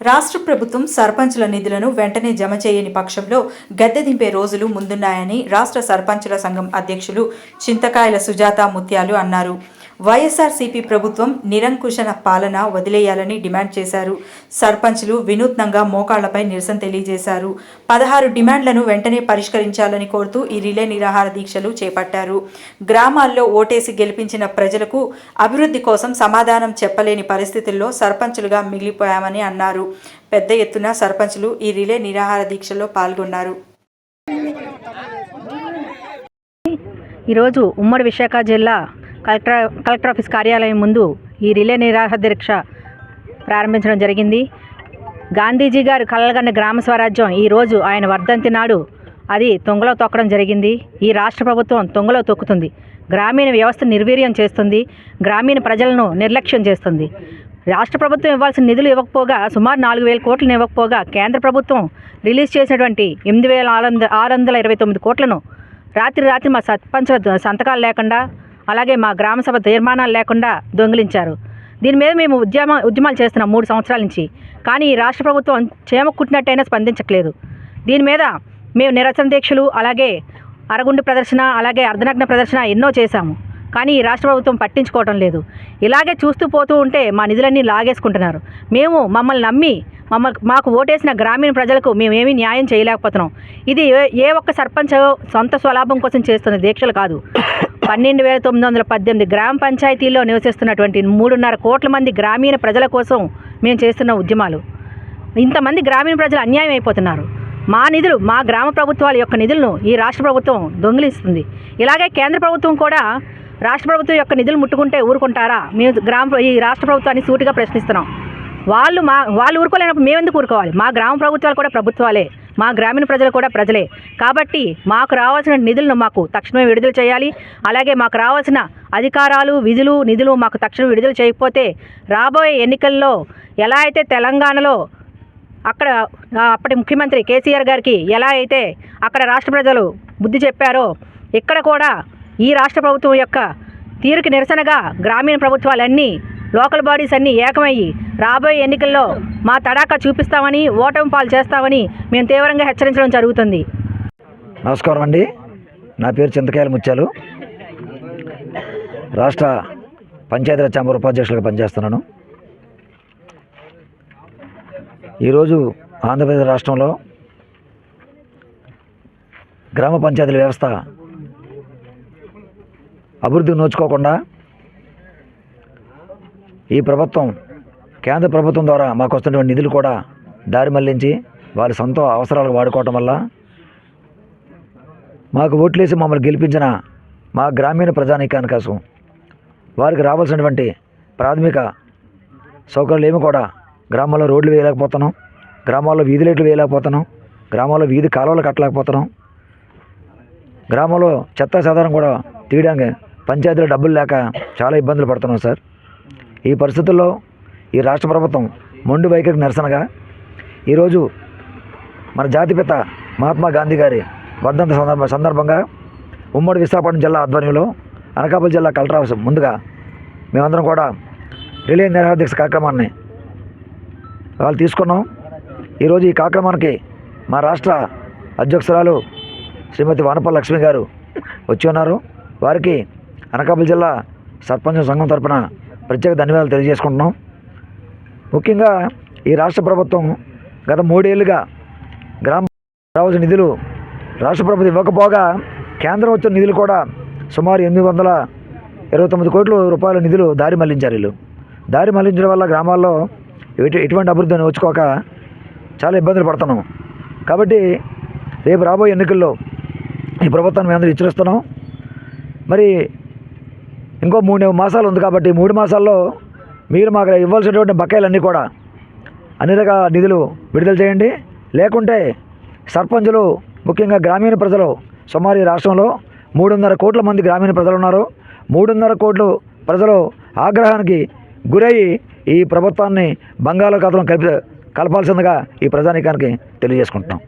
రాష్ట్ర ప్రభుత్వం సర్పంచుల నిధులను వెంటనే జమ చేయని పక్షంలో గద్దె దింపే రోజులు ముందున్నాయని రాష్ట్ర సర్పంచుల సంఘం అధ్యక్షులు చింతకాయల సుజాత ముత్యాలు అన్నారు. వైఎస్ఆర్సీపీ ప్రభుత్వం నిరంకుశన పాలన వదిలేయాలని డిమాండ్ చేశారు. సర్పంచులు వినూత్నంగా మోకాళ్ళపై నిరసన తెలియజేశారు. పదహారు డిమాండ్లను వెంటనే పరిష్కరించాలని కోరుతూ ఈ రిలే నిరాహార దీక్షలు చేపట్టారు. గ్రామాల్లో ఓటేసి గెలిపించిన ప్రజలకు అభివృద్ధి కోసం సమాధానం చెప్పలేని పరిస్థితుల్లో సర్పంచులుగా మిగిలిపోయామని అన్నారు. పెద్ద ఎత్తున సర్పంచులు ఈ రిలే నిరాహార దీక్షలో పాల్గొన్నారు. ఈరోజు ఉమ్మడి విశాఖ జిల్లా కలెక్టర్ కలెక్టర్ ఆఫీస్ కార్యాలయం ముందు ఈ రిలే నిరాహార దీక్ష ప్రారంభించడం జరిగింది. గాంధీజీ గారు కలగన్న గ్రామ స్వరాజ్యం ఈరోజు ఆయన వర్ధంతి నాడు అది తొంగలో తొక్కడం జరిగింది. ఈ రాష్ట్ర ప్రభుత్వం తొంగలో తొక్కుతుంది. గ్రామీణ వ్యవస్థ నిర్వీర్యం చేస్తుంది. గ్రామీణ ప్రజలను నిర్లక్ష్యం చేస్తుంది. రాష్ట్ర ప్రభుత్వం ఇవ్వాల్సిన నిధులు ఇవ్వకపోగా సుమారు నాలుగు వేల కోట్లను ఇవ్వకపోగా కేంద్ర ప్రభుత్వం రిలీజ్ చేసినటువంటి ఎనిమిది వేల ఆరు వందల ఆరు వందల ఇరవై తొమ్మిది కోట్లను రాత్రి రాత్రి మా సర్పంచుల సంతకాలు లేకుండా అలాగే మా గ్రామ సభ తీర్మానాలు లేకుండా దొంగిలించారు. దీని మీద మేము ఉద్యమ ఉద్యమాలు చేస్తున్నాం మూడు సంవత్సరాల నుంచి. కానీ ఈ రాష్ట్ర ప్రభుత్వం చేమ కుట్టినట్టయినా స్పందించట్లేదు. దీని మీద మేము నిరసన దీక్షలు అలాగే అరగుండు ప్రదర్శన అలాగే అర్ధనగ్న ప్రదర్శన ఎన్నో చేశాము. కానీ ఈ రాష్ట్ర ప్రభుత్వం పట్టించుకోవటం లేదు. ఇలాగే చూస్తూ పోతూ ఉంటే మా నిధులన్నీ లాగేసుకుంటున్నారు. మేము మమ్మల్ని నమ్మి మమ్మల్ని మాకు ఓటేసిన గ్రామీణ ప్రజలకు మేమేమీ న్యాయం చేయలేకపోతున్నాం. ఇది ఏ- ఏ ఒక్క సర్పంచ్ సొంత స్వలాభం కోసం చేస్తున్న దీక్షలు కాదు. పన్నెండు వేల తొమ్మిది వందల పద్దెనిమిది గ్రామ పంచాయతీల్లో నివసిస్తున్నటువంటి మూడున్నర కోట్ల మంది గ్రామీణ ప్రజల కోసం మేము చేస్తున్న ఉద్యమాలు. ఇంతమంది గ్రామీణ ప్రజలు అన్యాయం అయిపోతున్నారు. మా నిధులు మా గ్రామ ప్రభుత్వాల యొక్క నిధులను ఈ రాష్ట్ర ప్రభుత్వం దొంగిలిస్తుంది. ఇలాగే కేంద్ర ప్రభుత్వం కూడా రాష్ట్ర ప్రభుత్వం యొక్క నిధులు ముట్టుకుంటే ఊరుకుంటారా? మేము గ్రామ ఈ రాష్ట్ర ప్రభుత్వాన్ని సూటిగా ప్రశ్నిస్తున్నాం. వాళ్ళు మా వాళ్ళు ఊరుకోలేనప్పుడు మేము ఎందుకు ఊరుకోవాలి? మా గ్రామ ప్రభుత్వాలు కూడా ప్రభుత్వాలే. మా గ్రామీణ ప్రజలు కూడా ప్రజలే. కాబట్టి మాకు రావాల్సిన నిధులను మాకు తక్షణమే విడుదల చేయాలి. అలాగే మాకు రావాల్సిన అధికారాలు విధులు నిధులు మాకు తక్షణం విడుదల చేయకపోతే రాబోయే ఎన్నికల్లో ఎలా అయితే తెలంగాణలో అక్కడ అప్పటి ముఖ్యమంత్రి కేసీఆర్ గారికి ఎలా అయితే అక్కడ రాష్ట్ర ప్రజలు బుద్ధి చెప్పారో ఇక్కడ కూడా ఈ రాష్ట్ర ప్రభుత్వం యొక్క తీరుకి నిరసనగా గ్రామీణ ప్రభుత్వాలన్నీ లోకల్ బాడీస్ అన్నీ ఏకమయ్యి రాబోయే ఎన్నికల్లో మా తడాకా చూపిస్తామని ఓటమి పాలు చేస్తామని మేము తీవ్రంగా హెచ్చరించడం జరుగుతుంది. నమస్కారం అండి. నా పేరు చింతకాయల ముత్యాలు. రాష్ట్ర పంచాయతీరాజ్ ఛాంబర్ ఉపాధ్యక్షులుగా పనిచేస్తున్నాను. ఈరోజు ఆంధ్రప్రదేశ్ రాష్ట్రంలో గ్రామ పంచాయతీల వ్యవస్థ అభివృద్ధికి నోచుకోకుండా ఈ ప్రభుత్వం కేంద్ర ప్రభుత్వం ద్వారా మాకు వస్తున్నటువంటి నిధులు కూడా దారి మళ్ళించి వారి సొంత అవసరాలకు వాడుకోవటం వల్ల మాకు ఓట్లేసి మమ్మల్ని గెలిపించిన మా గ్రామీణ ప్రజానీకాని కోసం వారికి రావాల్సినటువంటి ప్రాథమిక సౌకర్యాలు ఏమి కూడా గ్రామాల్లో రోడ్లు వేయలేకపోతున్నాం. గ్రామాల్లో వీధి లైట్లు వేయలేకపోతున్నాం. గ్రామాల్లో వీధి కాలువలు కట్టలేకపోతున్నాం. గ్రామంలో చెత్త సాధారణ కూడా తీయడానికి పంచాయతీలో డబ్బులు లేక చాలా ఇబ్బందులు పడుతున్నాం సార్. ఈ పరిస్థితుల్లో ఈ రాష్ట్ర ప్రభుత్వం మొండి వైఖరికి నిరసనగా ఈరోజు మన జాతిపిత మహాత్మా గాంధీ గారి వర్ధంత సందర్భ సందర్భంగా ఉమ్మడి విశాఖపట్నం జిల్లా ఆధ్వర్యంలో అనకాపల్లి జిల్లా కలెక్టర్ ఆఫీస్ ముందుగా మేమందరం కూడా రిలే నిరాహార దీక్ష కార్యక్రమాన్ని వాళ్ళు తీసుకున్నాం. ఈరోజు ఈ కార్యక్రమానికి మా రాష్ట్ర అధ్యక్షురాలు శ్రీమతి వానపల్లి లక్ష్మి గారు వచ్చి ఉన్నారు. వారికి అనకాపల్లి జిల్లా సర్పంచ్ సంఘం తరపున ప్రత్యేక ధన్యవాదాలు తెలియజేసుకుంటున్నాం. ముఖ్యంగా ఈ రాష్ట్ర ప్రభుత్వం గత మూడేళ్ళుగా గ్రామ రావాల్సిన నిధులు రాష్ట్ర ప్రభుత్వం ఇవ్వకపోగా కేంద్రం వచ్చిన నిధులు కూడా సుమారు ఎనిమిది వందల ఇరవై తొమ్మిది కోట్ల రూపాయల నిధులు దారి మళ్ళించారు వీళ్ళు. దారి మళ్ళించడం వల్ల గ్రామాల్లో ఎటువంటి అభివృద్ధిని వచ్చుకోక చాలా ఇబ్బందులు పడుతున్నాం. కాబట్టి రేపు రాబోయే ఎన్నికల్లో ఈ ప్రభుత్వాన్ని మేము హెచ్చరిస్తున్నాం. మరి ఇంకో మూడు మాసాలు ఉంది కాబట్టి మూడు మాసాల్లో మీరు మాకు ఇవ్వాల్సినటువంటి బకాయిలన్నీ కూడా అన్ని రకాల నిధులు విడుదల చేయండి. లేకుంటే సర్పంచులు ముఖ్యంగా గ్రామీణ ప్రజలు సుమారు ఈ రాష్ట్రంలో మూడున్నర కోట్ల మంది గ్రామీణ ప్రజలు ఉన్నారు. మూడున్నర కోట్లు ప్రజలు ఆగ్రహానికి గురయ్యి ఈ ప్రభుత్వాన్ని బంగాళాఖాతంలో కలిపి కలపాల్సిందిగా ఈ ప్రజానీకానికి తెలియజేసుకుంటున్నాం.